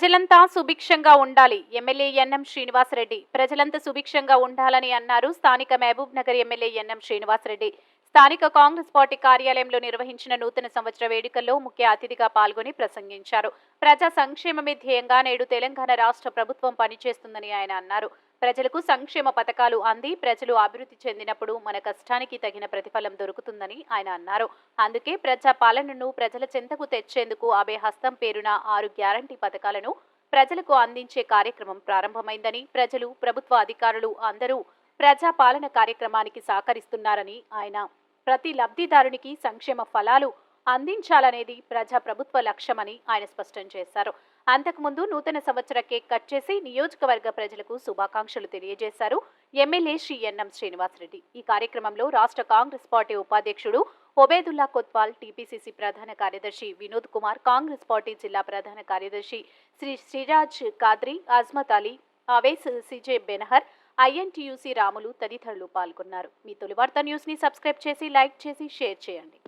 ప్రజలంతా సుభిక్షంగా ఉండాలి. ఎమ్మెల్యే ఎన్ఎం శ్రీనివాసరెడ్డి ప్రజలంతా సుభిక్షంగా ఉండాలని అన్నారు స్థానిక Mahabub Nagar MLA N M Srinivasa Reddy. స్థానిక కాంగ్రెస్ పార్టీ కార్యాలయంలో నిర్వహించిన నూతన సంవత్సర వేడుకల్లో ముఖ్య అతిథిగా పాల్గొని ప్రసంగించారు. ప్రజా సంక్షేమమే ధ్యేయంగా నేడు తెలంగాణ రాష్ట్ర ప్రభుత్వం పనిచేస్తుందని ఆయన అన్నారు. ప్రజలకు సంక్షేమ పథకాలు అంది. ప్రజలు అభివృద్ధి చెందినప్పుడు మన కష్టానికి తగిన ప్రతిఫలం దొరుకుతుందని ఆయన అన్నారు. అందుకే ప్రజా పాలనను ప్రజల చెంతకు తెచ్చేందుకు అభయ హస్తం పేరున ఆరు గ్యారంటీ పథకాలను ప్రజలకు అందించే కార్యక్రమం ప్రారంభమైందని ప్రజలు ప్రభుత్వ అధికారులు అందరూ ప్రజా పాలన కార్యక్రమానికి సహకరిస్తున్నారని ఆయన ప్రతి లబ్ధిదారునికి సంక్షేమ ఫలాలు అందించాలనేది ప్రజా ప్రభుత్వ లక్ష్యమని ఆయన స్పష్టం చేశారు. అంతకుముందు నూతన సంవత్సర కేక్ కట్ చేసి నియోజకవర్గ ప్రజలకు శుభాకాంక్షలు తెలియజేశారు ఎమ్మెల్యే శ్రీ ఎన్ఎం శ్రీనివాసరెడ్డి. ఈ కార్యక్రమంలో రాష్ట్ర కాంగ్రెస్ పార్టీ ఉపాధ్యక్షుడు ఒబేదుల్లా కొత్వాల్ టీపీసీసీ ప్రధాన కార్యదర్శి వినోద్ కుమార్ కాంగ్రెస్ పార్టీ జిల్లా ప్రధాన కార్యదర్శి శ్రీ శ్రీరాజ్ కాద్రి అజ్మత్ అలీ అవేస్ సిజే బెనహర్ ఐఎన్టీయూసీ రాములు తదితరులు పాల్గొన్నారు. మీ తొలి వార్త న్యూస్ని సబ్స్క్రైబ్ చేసి లైక్ చేసి షేర్ చేయండి.